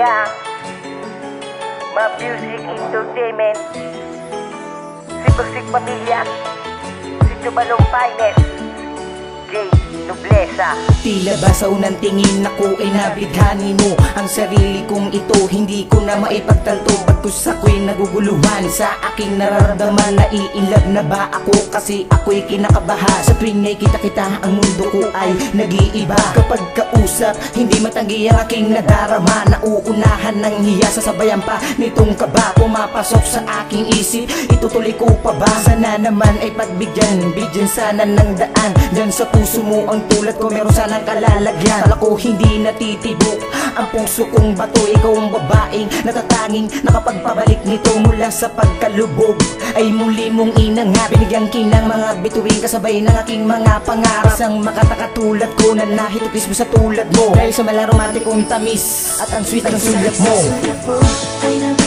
pamilya Ma Music Entertainment. Sipagsik Pamilya. Si Tubalong Finest. J. Noblesa. Tila ba sa unang tingin ako ay nabidhani mo Ang sarili kong ito? Hindi ko na maipagtanto. Pagkus ako'y naguguluhan? Sa aking nararamdaman Naiinlove na ba ako? Kasi ako'y kinakabahan. Sa tuwing ay kita-kita ang mundo ko ay nag-iiba. Kapag kausap hindi matanggi ang aking nadarama. Nauunahan ng hiya sasabayan pa nitong kaba. Pumapasok sa aking isip itutuloy ko pa ba? Sana naman ay pagbigyan Bigyan sana ng daan. Diyan sa puso mo ang tulad ko meron sanang kalalagyan. Kala ko hindi natitibok Ang puso kong bato. Ikaw ang babaeng natatanging Nakapagpabalik nito mula sa pagkalubog. Ay muli mong inangat. Binigyan kinang mga bituin Kasabay ng aking mga pangarap. Isang makatakatulad ko na nahitukis mo sa tulad mo. Dahil sa malaromantikong tamis At ang sweet ng sulat mo. Sulat mo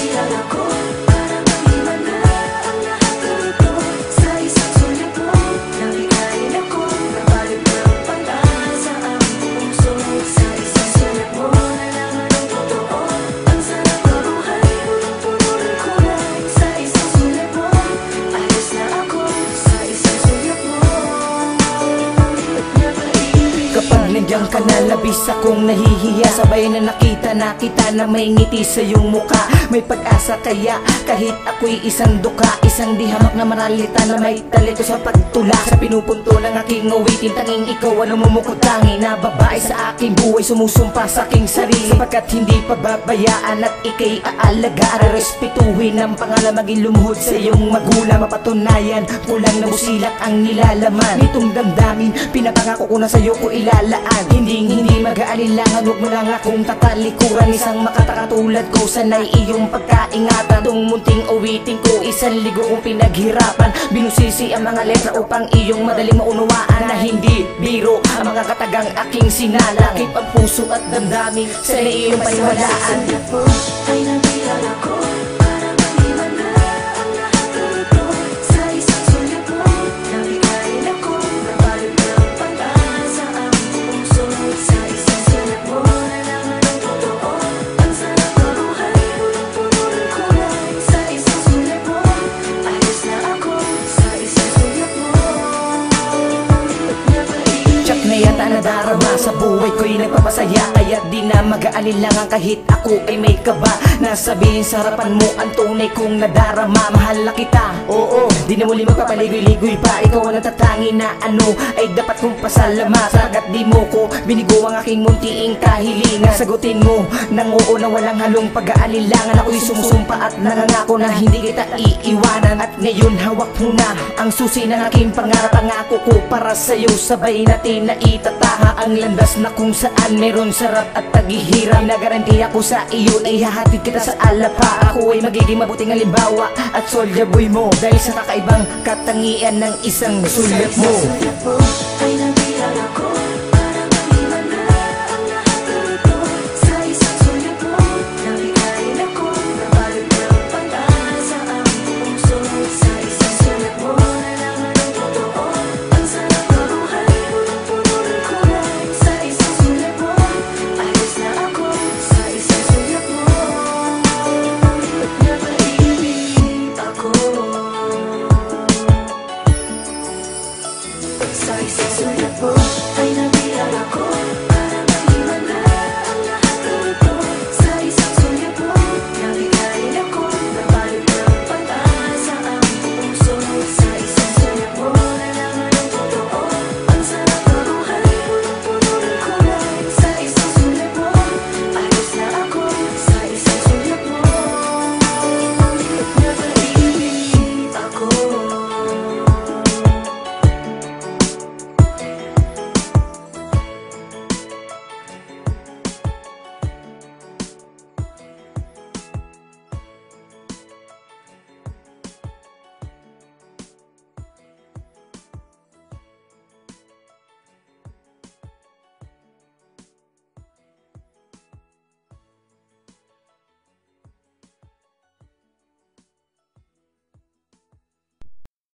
Kapag nandiyan ka na labis akong nahihiya. Sabay na nakita na kita na may ngiti sa iyong muka. May pag-asa kaya kahit ako'y isang duka. Isang dihamak na maralita na may talento sa pagtula. Sa pinupunto ng aking awitin Tanging ikaw ang namumukutangi Na babae sa aking buhay Sumusumpa sa aking sarili. Sapagkat hindi pababayaan at ikay aalagaan Respetuhin ang pangalan maging lumuhod sa iyong magulang. Mapatunayan kulang na busilak ang nilalaman. Nitong damdamin pinapangako ko na sa'yo ko ilalaan. Hindi hindi mag-aalilangan Huwag mo lang akong tatalikuran. Isang makatakatulad ko Sanay iyong pagkaingatan. Tung munting awitin ko Isang ligo kong pinaghirapan. Binusisi ang mga letra upang iyong madaling maunawaan Na hindi biro ang mga katagang aking sinala Kip ang puso at damdamin Sa iyong paniwalaan Sulat mo ay nabilang ako nadarama sa buhay ko'y nagpapasaya Kaya di na mag-aalilangan kahit ako ay may kaba. Nasabihin sa harapan mo ang tunay kong nadarama. Mahal na kita, oo Di na muli magpapaligoy-ligoy pa. Ikaw ang natatangi na ano ay dapat kong pasalama Sagat di mo ko binigo ang aking muntiing kahilingan Sagutin mo nang oo na walang halong pag-aalilangan. Ako'y sumusumpa at nangangako na hindi kita iiwanan. At ngayon hawak mo na ang susi ng aking pangarap. Pangako ko para sa'yo sabay natin na itataha Ang landas na kung saan meron sarap at taghihirap Nagaranti ako sa iyo. Na ihahatid kita sa alapa. Ako ay magiging mabuting halimbawa at soldier boy mo. Dahil sa kakaibang katangian ng isang sulat mo. Sulat mo